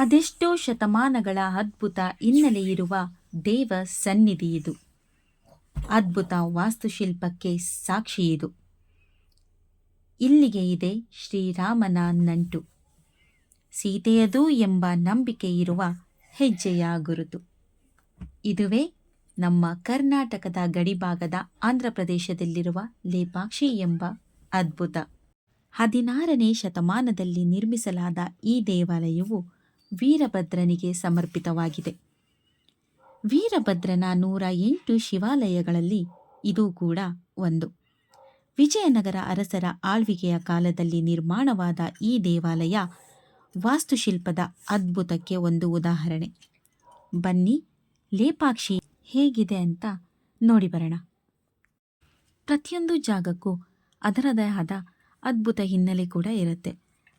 ಅದೆಷ್ಟೋ ಶತಮಾನಗಳ ಅದ್ಭುತ ಹಿನ್ನೆಲೆಯಿರುವ ದೇವ ಸನ್ನಿಧಿ ಇದು ಅದ್ಭುತ ವಾಸ್ತುಶಿಲ್ಪಕ್ಕೆ ಸಾಕ್ಷಿ ಇದು ಇಲ್ಲಿಗೆ ಇದೆ ಶ್ರೀರಾಮನ ನಂಟು. ಸೀತೆಯದು ಎಂಬ ನಂಬಿಕೆ ಇರುವ ಹೆಜ್ಜೆಯ ಗುರುತು. ಇದುವೇ ನಮ್ಮ ಕರ್ನಾಟಕದ ಗಡಿಭಾಗದ ಆಂಧ್ರ ಪ್ರದೇಶದಲ್ಲಿರುವ ಲೇಪಾಕ್ಷಿ ಎಂಬ ಅದ್ಭುತ. ಹದಿನಾರನೇ ಶತಮಾನದಲ್ಲಿ ನಿರ್ಮಿಸಲಾದ ಈ ದೇವಾಲಯವು ವೀರಭದ್ರನಿಗೆ ಸಮರ್ಪಿತವಾಗಿದೆ. ವೀರಭದ್ರನ ನೂರ ಎಂಟು ಶಿವಾಲಯಗಳಲ್ಲಿ ಇದು ಕೂಡ ಒಂದು. ವಿಜಯನಗರ ಅರಸರ ಆಳ್ವಿಕೆಯ ಕಾಲದಲ್ಲಿ ನಿರ್ಮಾಣವಾದ ಈ ದೇವಾಲಯ ವಾಸ್ತುಶಿಲ್ಪದ ಅದ್ಭುತಕ್ಕೆ ಒಂದು ಉದಾಹರಣೆ. ಬನ್ನಿ, ಲೇಪಾಕ್ಷಿ ಹೇಗಿದೆ ಅಂತ ನೋಡಿ ಬರೋಣ. ಪ್ರತಿಯೊಂದು ಜಾಗಕ್ಕೂ ಅದರದೇ ಆದ ಅದ್ಭುತ ಹಿನ್ನೆಲೆ ಕೂಡ ಇರುತ್ತೆ.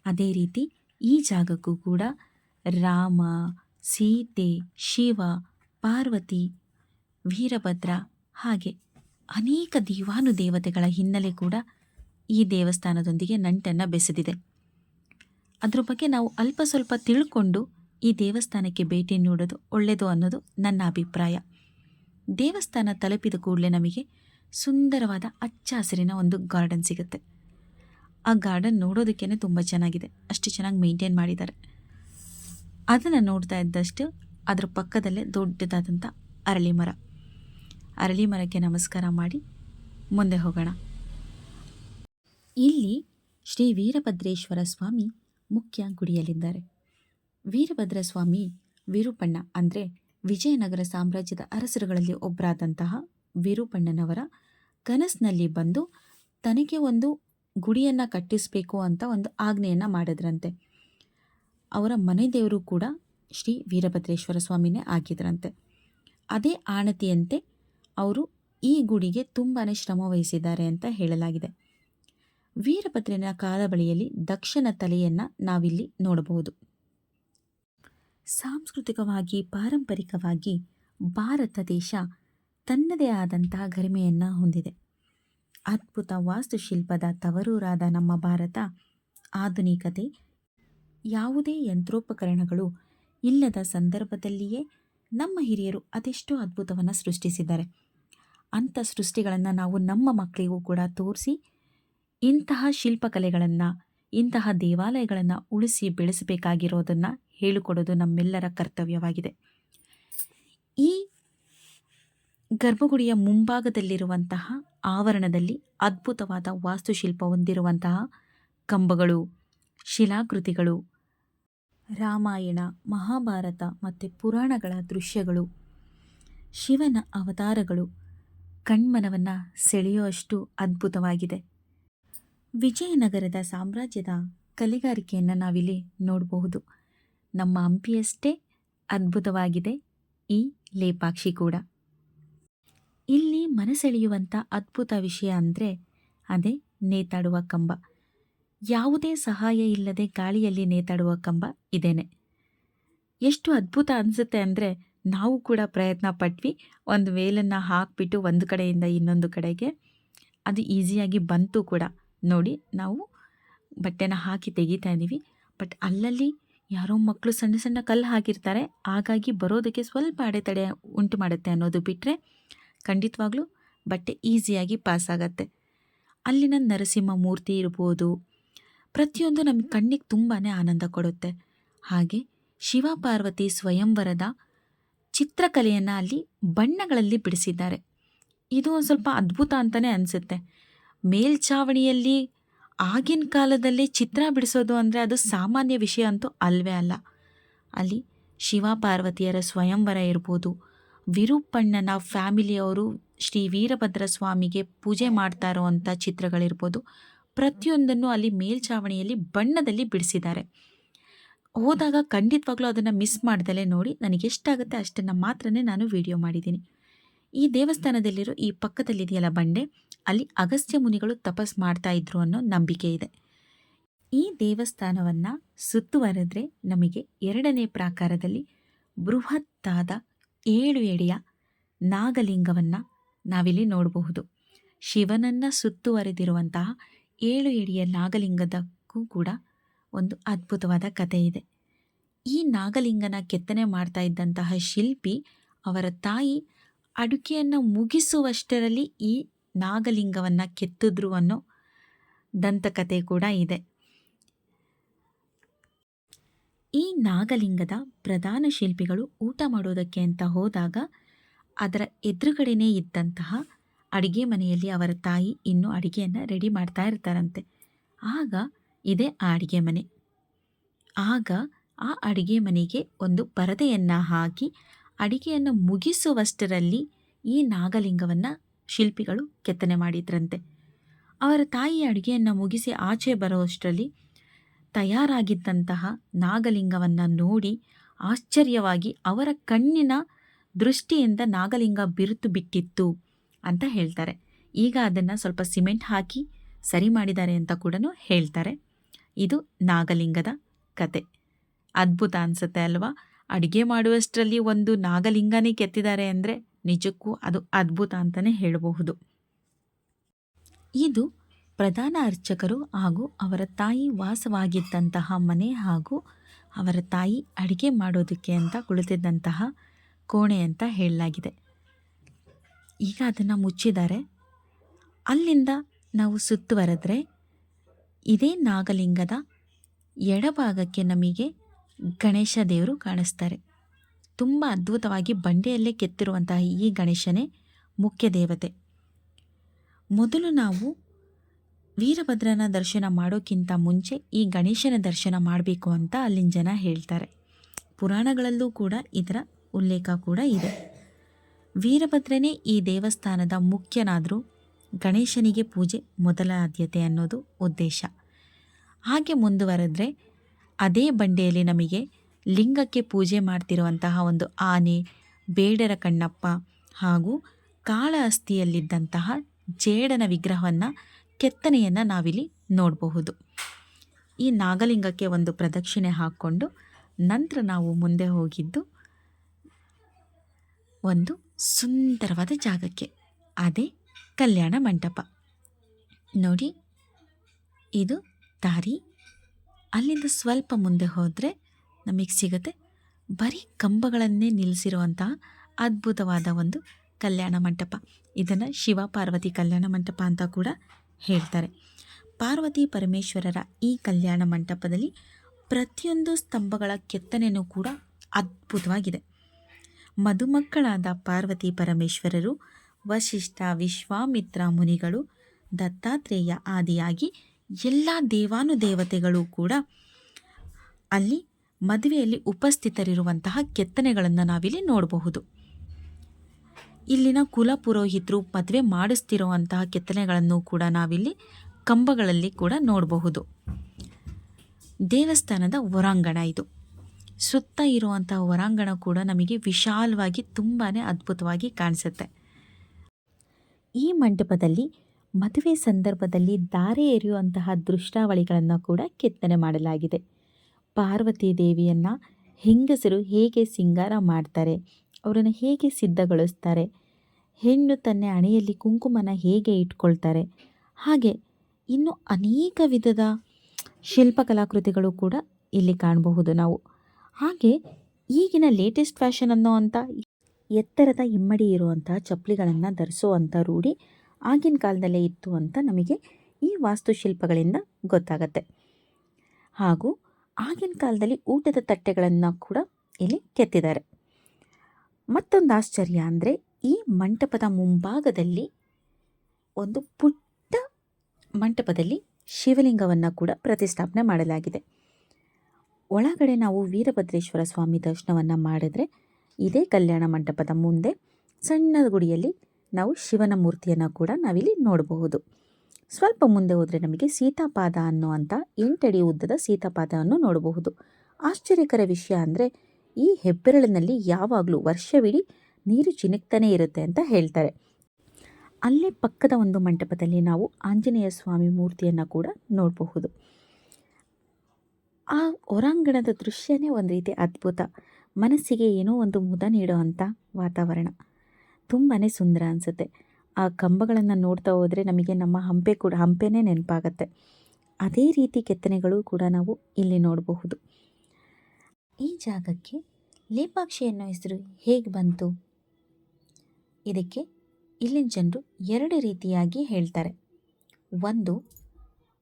ಅದೇ ರೀತಿ ಈ ಜಾಗಕ್ಕೂ ಕೂಡ ರಾಮ, ಸೀತೆ, ಶಿವ, ಪಾರ್ವತಿ, ವೀರಭದ್ರ ಹಾಗೆ ಅನೇಕ ದೇವಾನುದೇವತೆಗಳ ಹಿನ್ನೆಲೆ ಕೂಡ ಈ ದೇವಸ್ಥಾನದೊಂದಿಗೆ ನಂಟನ್ನು ಬೆಸೆದಿದೆ. ಅದರ ಬಗ್ಗೆ ನಾವು ಅಲ್ಪ ಸ್ವಲ್ಪ ತಿಳ್ಕೊಂಡು ಈ ದೇವಸ್ಥಾನಕ್ಕೆ ಭೇಟಿ ನೀಡೋದು ಒಳ್ಳೆಯದು ಅನ್ನೋದು ನನ್ನ ಅಭಿಪ್ರಾಯ. ದೇವಸ್ಥಾನ ತಲುಪಿದ ಕೂಡಲೇ ನಮಗೆ ಸುಂದರವಾದ ಹಚ್ಚ ಹಸಿರಿನ ಒಂದು ಗಾರ್ಡನ್ ಸಿಗುತ್ತೆ. ಆ ಗಾರ್ಡನ್ ನೋಡೋದಕ್ಕೇ ತುಂಬ ಚೆನ್ನಾಗಿದೆ. ಅಷ್ಟು ಚೆನ್ನಾಗಿ ಮೇಂಟೈನ್ ಮಾಡಿದ್ದಾರೆ. ಅದನ್ನು ನೋಡ್ತಾ ಇದ್ದಷ್ಟು ಅದರ ಪಕ್ಕದಲ್ಲೇ ದೊಡ್ಡದಾದಂಥ ಅರಳಿ ಮರ. ಅರಳಿ ಮರಕ್ಕೆ ನಮಸ್ಕಾರ ಮಾಡಿ ಮುಂದೆ ಹೋಗೋಣ. ಇಲ್ಲಿ ಶ್ರೀ ವೀರಭದ್ರೇಶ್ವರ ಸ್ವಾಮಿ ಮುಖ್ಯ ಗುಡಿಯಲ್ಲಿದ್ದಾರೆ. ವೀರಭದ್ರ ಸ್ವಾಮಿ ವಿರೂಪಣ್ಣ ಅಂದರೆ ವಿಜಯನಗರ ಸಾಮ್ರಾಜ್ಯದ ಅರಸರುಗಳಲ್ಲಿ ಒಬ್ಬರಾದಂತಹ ವಿರೂಪಣ್ಣನವರ ಕನಸಿನಲ್ಲಿ ಬಂದು ತನಗೆ ಒಂದು ಗುಡಿಯನ್ನು ಕಟ್ಟಿಸಬೇಕು ಅಂತ ಒಂದು ಆಜ್ಞೆಯನ್ನು ಮಾಡಿದ್ರಂತೆ. ಅವರ ಮನೆ ದೇವರು ಕೂಡ ಶ್ರೀ ವೀರಭದ್ರೇಶ್ವರ ಸ್ವಾಮಿನೇ ಆಗಿದ್ರಂತೆ. ಅದೇ ಆಣತಿಯಂತೆ ಅವರು ಈ ಗುಡಿಗೆ ತುಂಬಾ ಶ್ರಮ ವಹಿಸಿದ್ದಾರೆ ಅಂತ ಹೇಳಲಾಗಿದೆ. ವೀರಭದ್ರನ ಕಾಲಬಳಿಯಲ್ಲಿ ದಕ್ಷಿಣ ತಲೆಯನ್ನು ನಾವಿಲ್ಲಿ ನೋಡಬಹುದು. ಸಾಂಸ್ಕೃತಿಕವಾಗಿ, ಪಾರಂಪರಿಕವಾಗಿ ಭಾರತ ದೇಶ ತನ್ನದೇ ಆದಂತಹ ಗರಿಮೆಯನ್ನು ಹೊಂದಿದೆ. ಅದ್ಭುತ ವಾಸ್ತುಶಿಲ್ಪದ ತವರೂರಾದ ನಮ್ಮ ಭಾರತ, ಆಧುನಿಕತೆ ಯಾವುದೇ ಯಂತ್ರೋಪಕರಣಗಳು ಇಲ್ಲದ ಸಂದರ್ಭದಲ್ಲಿಯೇ ನಮ್ಮ ಹಿರಿಯರು ಅದೆಷ್ಟು ಅದ್ಭುತವನ್ನು ಸೃಷ್ಟಿಸಿದ್ದಾರೆ. ಅಂಥ ಸೃಷ್ಟಿಗಳನ್ನು ನಾವು ನಮ್ಮ ಮಕ್ಕಳಿಗೂ ಕೂಡ ತೋರಿಸಿ, ಇಂತಹ ಶಿಲ್ಪಕಲೆಗಳನ್ನು, ಇಂತಹ ದೇವಾಲಯಗಳನ್ನು ಉಳಿಸಿ ಬೆಳೆಸಬೇಕಾಗಿರೋದನ್ನು ಹೇಳಿಕೊಡೋದು ನಮ್ಮೆಲ್ಲರ ಕರ್ತವ್ಯವಾಗಿದೆ. ಈ ಗರ್ಭಗುಡಿಯ ಮುಂಭಾಗದಲ್ಲಿರುವಂತಹ ಆವರಣದಲ್ಲಿ ಅದ್ಭುತವಾದ ವಾಸ್ತುಶಿಲ್ಪ ಹೊಂದಿರುವಂತಹ ಕಂಬಗಳು ಶಿಲಾಕೃತಿಗಳು. ರಾಮಾಯಣ, ಮಹಾಭಾರತ ಮತ್ತು ಪುರಾಣಗಳ ದೃಶ್ಯಗಳು. ಶಿವನ ಅವತಾರಗಳು. ಕಣ್ಮನವನ್ನು ಸೆಳೆಯುವಷ್ಟು ಅದ್ಭುತವಾಗಿದೆ. ವಿಜಯನಗರದ ಸಾಮ್ರಾಜ್ಯದ ಕಲೆಗಾರಿಕೆಯನ್ನು ನಾವಿಲ್ಲಿ ನೋಡಬಹುದು. ನಮ್ಮ ಹಂಪಿಯಷ್ಟೇ ಅದ್ಭುತವಾಗಿದೆ ಈ ಲೇಪಾಕ್ಷಿ ಕೂಡ. ಇಲ್ಲಿ ಮನಸೆಳೆಯುವಂಥ ಅದ್ಭುತ ವಿಷಯ ಅಂದರೆ ಅದೇ ನೇತಾಡುವ ಕಂಬ. ಯಾವುದೇ ಸಹಾಯ ಇಲ್ಲದೆ ಗಾಳಿಯಲ್ಲಿ ನೇತಾಡುವ ಕಂಬ ಇದೇನೆ. ಎಷ್ಟು ಅದ್ಭುತ ಅನಿಸುತ್ತೆ ಅಂದರೆ ನಾವು ಕೂಡ ಪ್ರಯತ್ನ ಪಟ್ವಿ. ಒಂದು ವೇಲನ್ನು ಹಾಕಿಬಿಟ್ಟು ಒಂದು ಕಡೆಯಿಂದ ಇನ್ನೊಂದು ಕಡೆಗೆ ಅದು ಈಸಿಯಾಗಿ ಬಂತು ಕೂಡ. ನೋಡಿ, ನಾವು ಬಟ್ಟೆನ ಹಾಕಿ ತೆಗಿತಾ ಇದ್ದೀವಿ ಬಟ್ ಅಲ್ಲಲ್ಲಿ ಯಾರೋ ಮಕ್ಕಳು ಸಣ್ಣ ಸಣ್ಣ ಕಲ್ಲು ಹಾಕಿರ್ತಾರೆ. ಹಾಗಾಗಿ ಬರೋದಕ್ಕೆ ಸ್ವಲ್ಪ ಅಡೆತಡೆ ಉಂಟು ಮಾಡುತ್ತೆ ಅನ್ನೋದು ಬಿಟ್ಟರೆ ಖಂಡಿತವಾಗ್ಲೂ ಬಟ್ಟೆ ಈಸಿಯಾಗಿ ಪಾಸ್ ಆಗತ್ತೆ ಅಲ್ಲಿನ ನರಸಿಂಹ ಮೂರ್ತಿ ಇರ್ಬೋದು ಪ್ರತಿಯೊಂದು ನಮ್ಮ ಕಣ್ಣಿಗೆ ತುಂಬಾ ಆನಂದ ಕೊಡುತ್ತೆ. ಹಾಗೆ ಶಿವ ಪಾರ್ವತಿ ಸ್ವಯಂವರದ ಚಿತ್ರಕಲೆಯನ್ನು ಅಲ್ಲಿ ಬಣ್ಣಗಳಲ್ಲಿ ಬಿಡಿಸಿದ್ದಾರೆ. ಇದು ಒಂದು ಸ್ವಲ್ಪ ಅದ್ಭುತ ಅಂತಲೇ ಅನಿಸುತ್ತೆ. ಮೇಲ್ಛಾವಣಿಯಲ್ಲಿ ಆಗಿನ ಕಾಲದಲ್ಲಿ ಚಿತ್ರ ಬಿಡಿಸೋದು ಅಂದರೆ ಅದು ಸಾಮಾನ್ಯ ವಿಷಯ ಅಂತೂ ಅಲ್ವೇ ಅಲ್ಲ. ಅಲ್ಲಿ ಶಿವ ಪಾರ್ವತಿಯರ ಸ್ವಯಂವರ ಇರ್ಬೋದು, ವಿರೂಪಣ್ಣನ ಫ್ಯಾಮಿಲಿಯವರು ಶ್ರೀ ವೀರಭದ್ರ ಸ್ವಾಮಿಗೆ ಪೂಜೆ ಮಾಡ್ತಾ ಇರೋವಂಥ ಚಿತ್ರಗಳಿರ್ಬೋದು ಪ್ರತಿಯೊಂದನ್ನು ಅಲ್ಲಿ ಮೇಲ್ಛಾವಣಿಯಲ್ಲಿ ಬಣ್ಣದಲ್ಲಿ ಬಿಡಿಸಿದ್ದಾರೆ. ಹೋದಾಗ ಖಂಡಿತವಾಗ್ಲೂ ಅದನ್ನು ಮಿಸ್ ಮಾಡ್ದಲೇ ನೋಡಿ ನನಗೆ ಎಷ್ಟಾಗುತ್ತೆ ಅಷ್ಟನ್ನು ಮಾತ್ರನೇ ನಾನು ವಿಡಿಯೋ ಮಾಡಿದ್ದೀನಿ. ಈ ದೇವಸ್ಥಾನದಲ್ಲಿರೋ ಈ ಪಕ್ಕದಲ್ಲಿದೆಯಲ್ಲ ಬಂಡೆ, ಅಲ್ಲಿ ಅಗಸ್ತ್ಯ ಮುನಿಗಳು ತಪಸ್ ಮಾಡ್ತಾ ಇದ್ರು ಅನ್ನೋ ನಂಬಿಕೆ ಇದೆ. ಈ ದೇವಸ್ಥಾನವನ್ನು ಸುತ್ತುವರೆದ್ರೆ ನಮಗೆ ಎರಡನೇ ಪ್ರಾಕಾರದಲ್ಲಿ ಬೃಹತ್ತಾದ ಏಳು ಎಡೆಯ ನಾಗಲಿಂಗವನ್ನು ನಾವಿಲ್ಲಿ ನೋಡಬಹುದು. ಶಿವನನ್ನು ಸುತ್ತುವರೆದಿರುವಂತಹ ಏಳು ಎಡಿಯ ನಾಗಲಿಂಗದಕ್ಕೂ ಕೂಡ ಒಂದು ಅದ್ಭುತವಾದ ಕಥೆ ಇದೆ. ಈ ನಾಗಲಿಂಗನ ಕೆತ್ತನೆ ಮಾಡ್ತಾ ಇದ್ದಂತಹ ಶಿಲ್ಪಿ ಅವರ ತಾಯಿ ಅಡುಗೆಯನ್ನು ಮುಗಿಸುವಷ್ಟರಲ್ಲಿ ಈ ನಾಗಲಿಂಗವನ್ನು ಕೆತ್ತಿದ್ರು ಅನ್ನೋ ದಂತಕತೆ ಕೂಡ ಇದೆ. ಈ ನಾಗಲಿಂಗದ ಪ್ರಧಾನ ಶಿಲ್ಪಿಗಳು ಊಟ ಮಾಡೋದಕ್ಕೆ ಅಂತ ಹೋದಾಗ ಅದರ ಎದುರುಗಡೆನೇ ಇದ್ದಂತಹ ಅಡಿಗೆ ಮನೆಯಲ್ಲಿ ಅವರ ತಾಯಿ ಇನ್ನೂ ಅಡಿಗೆಯನ್ನು ರೆಡಿ ಮಾಡ್ತಾ ಇರ್ತಾರಂತೆ. ಆಗ ಇದೆ ಆ ಅಡಿಗೆ ಮನೆ. ಆಗ ಆ ಅಡಿಗೆ ಮನೆಗೆ ಒಂದು ಪರದೆಯನ್ನು ಹಾಕಿ ಅಡಿಗೆಯನ್ನು ಮುಗಿಸುವಷ್ಟರಲ್ಲಿ ಈ ನಾಗಲಿಂಗವನ್ನು ಶಿಲ್ಪಿಗಳು ಕೆತ್ತನೆ ಮಾಡಿದ್ರಂತೆ. ಅವರ ತಾಯಿ ಅಡುಗೆಯನ್ನು ಮುಗಿಸಿ ಆಚೆ ಬರುವಷ್ಟರಲ್ಲಿ ತಯಾರಾಗಿದ್ದಂತಹ ನಾಗಲಿಂಗವನ್ನು ನೋಡಿ ಆಶ್ಚರ್ಯವಾಗಿ ಅವರ ಕಣ್ಣಿನ ದೃಷ್ಟಿಯಿಂದ ನಾಗಲಿಂಗ ಬಿರುತು ಬಿಟ್ಟಿತ್ತು. ಅಂತ ಹೇಳ್ತಾರೆ. ಈಗ ಅದನ್ನು ಸ್ವಲ್ಪ ಸಿಮೆಂಟ್ ಹಾಕಿ ಸರಿ ಮಾಡಿದ್ದಾರೆ ಅಂತ ಕೂಡ ಹೇಳ್ತಾರೆ. ಇದು ನಾಗಲಿಂಗದ ಕತೆ. ಅದ್ಭುತ ಅನಿಸುತ್ತೆ ಅಲ್ವಾ? ಅಡುಗೆ ಮಾಡುವಷ್ಟರಲ್ಲಿ ಒಂದು ನಾಗಲಿಂಗನೇ ಕೆತ್ತಿದ್ದಾರೆ ಅಂದರೆ ನಿಜಕ್ಕೂ ಅದು ಅದ್ಭುತ ಅಂತಲೇ ಹೇಳಬಹುದು. ಇದು ಪ್ರಧಾನ ಅರ್ಚಕರು ಹಾಗೂ ಅವರ ತಾಯಿ ವಾಸವಾಗಿದ್ದಂತಹ ಮನೆ ಹಾಗೂ ಅವರ ತಾಯಿ ಅಡುಗೆ ಮಾಡೋದಕ್ಕೆ ಅಂತ ಕುಳಿತಿದ್ದಂತಹ ಕೋಣೆ ಅಂತ ಹೇಳಲಾಗಿದೆ. ಈಗ ಅದನ್ನು ಮುಚ್ಚಿದ್ದಾರೆ. ಅಲ್ಲಿಂದ ನಾವು ಸುತ್ತುವರೆದ್ರೆ ಇದೇ ನಾಗಲಿಂಗದ ಎಡಭಾಗಕ್ಕೆ ನಮಗೆ ಗಣೇಶ ದೇವರು ಕಾಣಿಸ್ತಾರೆ. ತುಂಬ ಅದ್ಭುತವಾಗಿ ಬಂಡೆಯಲ್ಲೇ ಕೆತ್ತಿರುವಂತಹ ಈ ಗಣೇಶನೇ ಮುಖ್ಯ ದೇವತೆ. ಮೊದಲು ನಾವು ವೀರಭದ್ರನ ದರ್ಶನ ಮಾಡೋಕ್ಕಿಂತ ಮುಂಚೆ ಈ ಗಣೇಶನ ದರ್ಶನ ಮಾಡಬೇಕು ಅಂತ ಅಲ್ಲಿನ ಜನ ಹೇಳ್ತಾರೆ. ಪುರಾಣಗಳಲ್ಲೂ ಕೂಡ ಇದರ ಉಲ್ಲೇಖ ಕೂಡ ಇದೆ. ವೀರಭದ್ರನೇ ಈ ದೇವಸ್ಥಾನದ ಮುಖ್ಯನಾದರೂ ಗಣೇಶನಿಗೆ ಪೂಜೆ ಮೊದಲ ಆದ್ಯತೆ ಅನ್ನೋದು ಉದ್ದೇಶ. ಹಾಗೆ ಮುಂದುವರೆದ್ರೆ ಅದೇ ಬಂಡೆಯಲ್ಲಿ ನಮಗೆ ಲಿಂಗಕ್ಕೆ ಪೂಜೆ ಮಾಡ್ತಿರುವಂತಹ ಒಂದು ಆನೆ, ಬೇಡರ ಕಣ್ಣಪ್ಪ ಹಾಗೂ ಕಾಳ ಅಸ್ಥಿಯಲ್ಲಿದ್ದಂತಹ ಜೇಡನ ವಿಗ್ರಹವನ್ನು ಕೆತ್ತನೆಯನ್ನು ನಾವಿಲ್ಲಿ ನೋಡಬಹುದು. ಈ ನಾಗಲಿಂಗಕ್ಕೆ ಒಂದು ಪ್ರದಕ್ಷಿಣೆ ಹಾಕ್ಕೊಂಡು ನಂತರ ನಾವು ಮುಂದೆ ಹೋಗಿದ್ದು ಒಂದು ಸುಂದರವಾದ ಜಾಗಕ್ಕೆ. ಅದೇ ಕಲ್ಯಾಣ ಮಂಟಪ. ನೋಡಿ, ಇದು ದಾರಿ. ಅಲ್ಲಿಂದ ಸ್ವಲ್ಪ ಮುಂದೆ ಹೋದರೆ ನಮಗೆ ಸಿಗುತ್ತೆ ಬರೀ ಕಂಬಗಳನ್ನೇ ನಿಲ್ಲಿಸಿರುವಂತಹ ಅದ್ಭುತವಾದ ಒಂದು ಕಲ್ಯಾಣ ಮಂಟಪ. ಇದನ್ನು ಶಿವ ಪಾರ್ವತಿ ಕಲ್ಯಾಣ ಮಂಟಪ ಅಂತ ಕೂಡ ಹೇಳ್ತಾರೆ. ಪಾರ್ವತಿ ಪರಮೇಶ್ವರರ ಈ ಕಲ್ಯಾಣ ಮಂಟಪದಲ್ಲಿ ಪ್ರತಿಯೊಂದು ಸ್ತಂಭಗಳ ಕೆತ್ತನೆಯೂ ಕೂಡ ಅದ್ಭುತವಾಗಿದೆ. ಮದುಮಕ್ಕಳಾದ ಪಾರ್ವತಿ ಪರಮೇಶ್ವರರು ವಶಿಷ್ಠ ವಿಶ್ವಾಮಿತ್ರ ಮುನಿಗಳು, ದತ್ತಾತ್ರೇಯ ಆದಿಯಾಗಿ ಎಲ್ಲ ದೇವಾನುದೇವತೆಗಳು ಕೂಡ ಅಲ್ಲಿ ಮದುವೆಯಲ್ಲಿ ಉಪಸ್ಥಿತರಿರುವಂತಹ ಕೆತ್ತನೆಗಳನ್ನು ನಾವಿಲ್ಲಿ ನೋಡಬಹುದು. ಇಲ್ಲಿನ ಕುಲ ಪುರೋಹಿತರು ಮದುವೆ ಮಾಡಿಸ್ತಿರುವಂತಹ ಕೆತ್ತನೆಗಳನ್ನು ಕೂಡ ನಾವಿಲ್ಲಿ ಕಂಬಗಳಲ್ಲಿ ಕೂಡ ನೋಡಬಹುದು. ದೇವಸ್ಥಾನದ ಹೊರಾಂಗಣ ಇದು. ಸುತ್ತ ಇರುವಂಥ ಹೊರಾಂಗಣ ಕೂಡ ನಮಗೆ ವಿಶಾಲವಾಗಿ ತುಂಬಾ ಅದ್ಭುತವಾಗಿ ಕಾಣಿಸುತ್ತೆ. ಈ ಮಂಟಪದಲ್ಲಿ ಮದುವೆ ಸಂದರ್ಭದಲ್ಲಿ ದಾರೆ ಎರೆಯುವಂತಹ ದೃಷ್ಟಾವಳಿಗಳನ್ನು ಕೂಡ ಕೆತ್ತನೆ ಮಾಡಲಾಗಿದೆ. ಪಾರ್ವತಿ ದೇವಿಯನ್ನು ಹೆಂಗಸರು ಹೇಗೆ ಸಿಂಗಾರ ಮಾಡ್ತಾರೆ, ಅವರನ್ನು ಹೇಗೆ ಸಿದ್ಧಗೊಳಿಸ್ತಾರೆ, ಹೆಣ್ಣು ತನ್ನ ಹಣೆಯಲ್ಲಿ ಕುಂಕುಮನ ಹೇಗೆ ಇಟ್ಕೊಳ್ತಾರೆ, ಹಾಗೆ ಇನ್ನು ಅನೇಕ ವಿಧದ ಶಿಲ್ಪಕಲಾಕೃತಿಗಳು ಕೂಡ ಇಲ್ಲಿ ಕಾಣಬಹುದು ನಾವು. ಹಾಗೆ ಈಗಿನ ಲೇಟೆಸ್ಟ್ ಫ್ಯಾಷನ್ ಅನ್ನೋ ಅಂಥ ಎತ್ತರದ ಇಮ್ಮಡಿ ಇರುವಂತಹ ಚಪ್ಪಲಿಗಳನ್ನು ಧರಿಸುವಂಥ ರೂಢಿ ಆಗಿನ ಕಾಲದಲ್ಲೇ ಇತ್ತು ಅಂತ ನಮಗೆ ಈ ವಾಸ್ತುಶಿಲ್ಪಗಳಿಂದ ಗೊತ್ತಾಗತ್ತೆ. ಹಾಗೂ ಆಗಿನ ಕಾಲದಲ್ಲಿ ಊಟದ ತಟ್ಟೆಗಳನ್ನು ಕೂಡ ಇಲ್ಲಿ ಕೆತ್ತಿದ್ದಾರೆ. ಮತ್ತೊಂದು ಆಶ್ಚರ್ಯ ಅಂದರೆ ಈ ಮಂಟಪದ ಮುಂಭಾಗದಲ್ಲಿ ಒಂದು ಪುಟ್ಟ ಮಂಟಪದಲ್ಲಿ ಶಿವಲಿಂಗವನ್ನು ಕೂಡ ಪ್ರತಿಷ್ಠಾಪನೆ ಮಾಡಲಾಗಿದೆ. ಒಳಗಡೆ ನಾವು ವೀರಭದ್ರೇಶ್ವರ ಸ್ವಾಮಿ ದರ್ಶನವನ್ನು ಮಾಡಿದ್ರೆ ಇದೇ ಕಲ್ಯಾಣ ಮಂಟಪದ ಮುಂದೆ ಸಣ್ಣ ಗುಡಿಯಲ್ಲಿ ನಾವು ಶಿವನ ಮೂರ್ತಿಯನ್ನು ಕೂಡ ನಾವಿಲ್ಲಿ ನೋಡಬಹುದು. ಸ್ವಲ್ಪ ಮುಂದೆ ಹೋದರೆ ನಮಗೆ ಸೀತಾಪಾದ ಅನ್ನುವಂಥ ಎಂಟಡಿ ಉದ್ದದ ಸೀತಾಪಾದವನ್ನು ನೋಡಬಹುದು. ಆಶ್ಚರ್ಯಕರ ವಿಷಯ ಅಂದರೆ ಈ ಹೆಬ್ಬೆರಳಿನಲ್ಲಿ ಯಾವಾಗಲೂ ವರ್ಷವಿಡೀ ನೀರು ಚಿನುಕ್ತಾನೆ ಇರುತ್ತೆ ಅಂತ ಹೇಳ್ತಾರೆ. ಅಲ್ಲೇ ಪಕ್ಕದ ಒಂದು ಮಂಟಪದಲ್ಲಿ ನಾವು ಆಂಜನೇಯ ಸ್ವಾಮಿ ಮೂರ್ತಿಯನ್ನು ಕೂಡ ನೋಡಬಹುದು. ಆ ಹೊರಾಂಗಣದ ದೃಶ್ಯನೇ ಒಂದು ರೀತಿ ಅದ್ಭುತ. ಮನಸ್ಸಿಗೆ ಏನೋ ಒಂದು ಮುದ ನೀಡುವಂಥ ವಾತಾವರಣ. ತುಂಬಾ ಸುಂದರ ಅನಿಸುತ್ತೆ. ಆ ಕಂಬಗಳನ್ನು ನೋಡ್ತಾ ಹೋದರೆ ನಮಗೆ ನಮ್ಮ ಹಂಪೆ ಕೂಡ, ಹಂಪೆನೇ ನೆನಪಾಗತ್ತೆ. ಅದೇ ರೀತಿ ಕೆತ್ತನೆಗಳು ಕೂಡ ನಾವು ಇಲ್ಲಿ ನೋಡಬಹುದು. ಈ ಜಾಗಕ್ಕೆ ಲೇಪಾಕ್ಷಿ ಅನ್ನೋ ಹೆಸರು ಹೇಗೆ ಬಂತು? ಇದಕ್ಕೆ ಇಲ್ಲಿನ ಜನರು ಎರಡು ರೀತಿಯಾಗಿ ಹೇಳ್ತಾರೆ. ಒಂದು,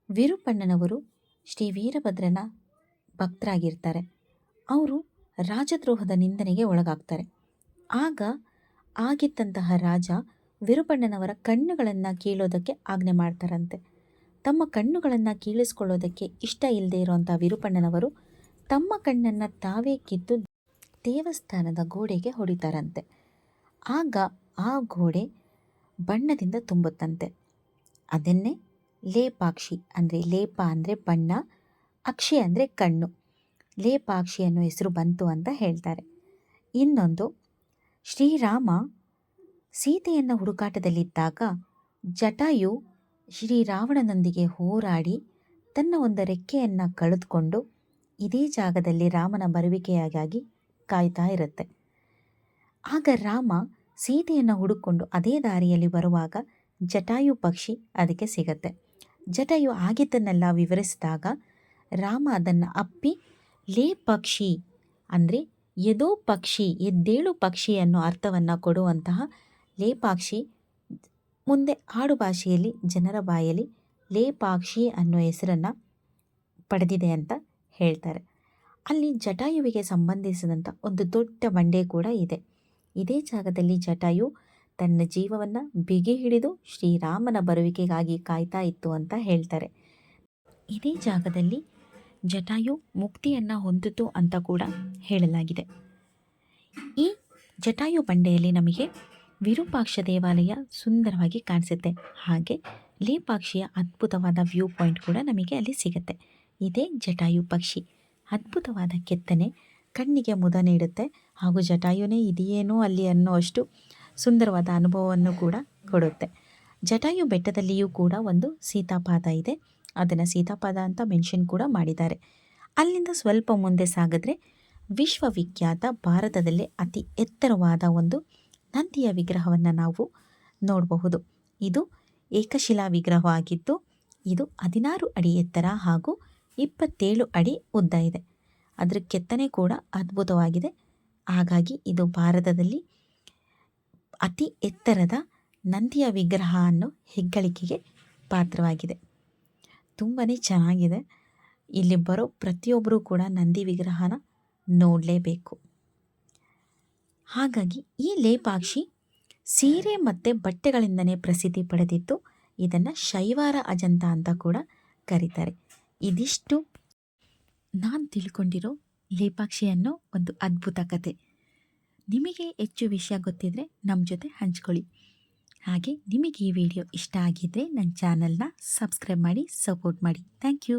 ವಿರುಪಣ್ಣನವರು ಶ್ರೀ ವೀರಭದ್ರನ ಭಕ್ತರಾಗಿರ್ತಾರೆ. ಅವರು ರಾಜದ್ರೋಹದ ನಿಂದನೆಗೆ ಒಳಗಾಗ್ತಾರೆ. ಆಗ ಆಗಿದ್ದಂತಹ ರಾಜ ವಿರುಪಣ್ಣನವರ ಕಣ್ಣುಗಳನ್ನು ಕೀಳೋದಕ್ಕೆ ಆಜ್ಞೆ ಮಾಡ್ತಾರಂತೆ. ತಮ್ಮ ಕಣ್ಣುಗಳನ್ನು ಕೀಳಿಸ್ಕೊಳ್ಳೋದಕ್ಕೆ ಇಷ್ಟ ಇಲ್ಲದೆ ಇರುವಂಥ ವಿರುಪಣ್ಣನವರು ತಮ್ಮ ಕಣ್ಣನ್ನು ತಾವೇ ಕಿತ್ತು ದೇವಸ್ಥಾನದ ಗೋಡೆಗೆ ಹೊಡಿತಾರಂತೆ. ಆಗ ಆ ಗೋಡೆ ಬಣ್ಣದಿಂದ ತುಂಬುತ್ತಂತೆ. ಅದನ್ನೇ ಲೇಪಾಕ್ಷಿ ಅಂದರೆ ಲೇಪ ಅಂದರೆ ಬಣ್ಣ ಅಕ್ಷಿ ಅಂದರೆ ಕಣ್ಣು. ಲೇಪಾಕ್ಷಿ ಅನ್ನೋ ಹೆಸರು ಬಂತು ಅಂತ ಹೇಳ್ತಾರೆ. ಇನ್ನೊಂದು, ಶ್ರೀರಾಮ ಸೀತೆಯನ್ನು ಹುಡುಕಾಟದಲ್ಲಿದ್ದಾಗ ಜಟಾಯು ಶ್ರೀರಾವಣನೊಂದಿಗೆ ಹೋರಾಡಿ ತನ್ನ ಒಂದು ರೆಕ್ಕೆಯನ್ನು ಕಳೆದುಕೊಂಡು ಇದೇ ಜಾಗದಲ್ಲಿ ರಾಮನ ಬರುವಿಕೆಯಾಗಿ ಕಾಯ್ತಾ ಇರುತ್ತೆ. ಆಗ ರಾಮ ಸೀತೆಯನ್ನು ಹುಡುಕೊಂಡು ಅದೇ ದಾರಿಯಲ್ಲಿ ಬರುವಾಗ ಜಟಾಯು ಪಕ್ಷಿ ಅದಕ್ಕೆ ಸಿಗತ್ತೆ. ಜಟಾಯು ಆಗಿದ್ದನ್ನೆಲ್ಲ ವಿವರಿಸಿದಾಗ ರಾಮ ಅದನ್ನು ಅಪ್ಪಿ, ಲೇ ಪಕ್ಷಿ ಅಂದರೆ ಎದೋ ಪಕ್ಷಿ, ಎದ್ದೇಳು ಪಕ್ಷಿ ಅನ್ನೋ ಅರ್ಥವನ್ನು ಕೊಡುವಂತಹ ಲೇಪಾಕ್ಷಿ ಮುಂದೆ ಆಡು ಭಾಷೆಯಲ್ಲಿ ಜನರ ಬಾಯಲ್ಲಿ ಲೇಪಾಕ್ಷಿ ಅನ್ನೋ ಹೆಸರನ್ನು ಪಡೆದಿದೆ ಅಂತ ಹೇಳ್ತಾರೆ. ಅಲ್ಲಿ ಜಟಾಯುವಿಗೆ ಸಂಬಂಧಿಸಿದಂಥ ಒಂದು ದೊಡ್ಡ ಬಂಡೆ ಕೂಡ ಇದೆ. ಇದೇ ಜಾಗದಲ್ಲಿ ಜಟಾಯು ತನ್ನ ಜೀವವನ್ನು ಬಿಗಿ ಹಿಡಿದು ಶ್ರೀರಾಮನ ಬರುವಿಕೆಗಾಗಿ ಕಾಯ್ತಾ ಇತ್ತು ಅಂತ ಹೇಳ್ತಾರೆ. ಇದೇ ಜಾಗದಲ್ಲಿ ಜಟಾಯು ಮುಕ್ತಿಯನ್ನು ಹೊಂದಿತು ಅಂತ ಕೂಡ ಹೇಳಲಾಗಿದೆ. ಈ ಜಟಾಯು ಬಂಡೆಯಲ್ಲಿ ನಮಗೆ ವಿರೂಪಾಕ್ಷ ದೇವಾಲಯ ಸುಂದರವಾಗಿ ಕಾಣಿಸುತ್ತೆ. ಹಾಗೆ ಲೇಪಾಕ್ಷಿಯ ಅದ್ಭುತವಾದ ವ್ಯೂ ಪಾಯಿಂಟ್ ಕೂಡ ನಮಗೆ ಅಲ್ಲಿ ಸಿಗುತ್ತೆ. ಇದೇ ಜಟಾಯು ಪಕ್ಷಿ. ಅದ್ಭುತವಾದ ಕೆತ್ತನೆ ಕಣ್ಣಿಗೆ ಮುದ ನೀಡುತ್ತೆ. ಹಾಗೂ ಜಟಾಯುನೇ ಇದೆಯೇನೋ ಅಲ್ಲಿ ಅನ್ನುವಷ್ಟು ಸುಂದರವಾದ ಅನುಭವವನ್ನು ಕೂಡ ಕೊಡುತ್ತೆ. ಜಟಾಯು ಬೆಟ್ಟದಲ್ಲಿಯೂ ಕೂಡ ಒಂದು ಸೀತಾಪಾದ ಇದೆ. ಅದನ್ನು ಸೀತಾಪದ ಅಂತ ಮೆನ್ಷನ್ ಕೂಡ ಮಾಡಿದ್ದಾರೆ. ಅಲ್ಲಿಂದ ಸ್ವಲ್ಪ ಮುಂದೆ ಸಾಗಿದ್ರೆ ವಿಶ್ವವಿಖ್ಯಾತ ಭಾರತದಲ್ಲೇ ಅತಿ ಎತ್ತರವಾದ ಒಂದು ನಂದಿಯ ವಿಗ್ರಹವನ್ನು ನಾವು ನೋಡಬಹುದು. ಇದು ಏಕಶಿಲಾ ವಿಗ್ರಹವಾಗಿದ್ದು ಇದು ಹದಿನಾರು ಅಡಿ ಎತ್ತರ ಹಾಗೂ ಇಪ್ಪತ್ತೇಳು ಅಡಿ ಉದ್ದ ಇದೆ. ಅದರ ಕೆತ್ತನೆ ಕೂಡ ಅದ್ಭುತವಾಗಿದೆ. ಹಾಗಾಗಿ ಇದು ಭಾರತದಲ್ಲಿ ಅತಿ ಎತ್ತರದ ನಂದಿಯ ವಿಗ್ರಹ ಅನ್ನೋ ಹೆಗ್ಗಳಿಕೆಗೆ ಪಾತ್ರವಾಗಿದೆ. ತುಂಬಾ ಚೆನ್ನಾಗಿದೆ. ಇಲ್ಲಿ ಬರೋ ಪ್ರತಿಯೊಬ್ಬರೂ ಕೂಡ ನಂದಿ ವಿಗ್ರಹನ ನೋಡಲೇಬೇಕು. ಹಾಗಾಗಿ ಈ ಲೇಪಾಕ್ಷಿ ಸೀರೆ ಮತ್ತು ಬಟ್ಟೆಗಳಿಂದನೇ ಪ್ರಸಿದ್ಧಿ ಪಡೆದಿತ್ತು ಇದನ್ನು ಶೈವಾರ ಅಜಂತ ಅಂತ ಕೂಡ ಕರೀತಾರೆ. ಇದಿಷ್ಟು ನಾನು ತಿಳ್ಕೊಂಡಿರೋ ಲೇಪಾಕ್ಷಿ ಅನ್ನೋ ಒಂದು ಅದ್ಭುತ ಕತೆ. ನಿಮಗೆ ಹೆಚ್ಚು ವಿಷಯ ಗೊತ್ತಿದ್ದರೆ ನಮ್ಮ ಜೊತೆ ಹಂಚ್ಕೊಳ್ಳಿ. ಹಾಗೆ ನಿಮಗೆ ಈ ವಿಡಿಯೋ ಇಷ್ಟ ಆಗಿದ್ದರೆ ನನ್ನ ಚಾನಲ್ನ ಸಬ್ಸ್ಕ್ರೈಬ್ ಮಾಡಿ ಸಪೋರ್ಟ್ ಮಾಡಿ. Thank you.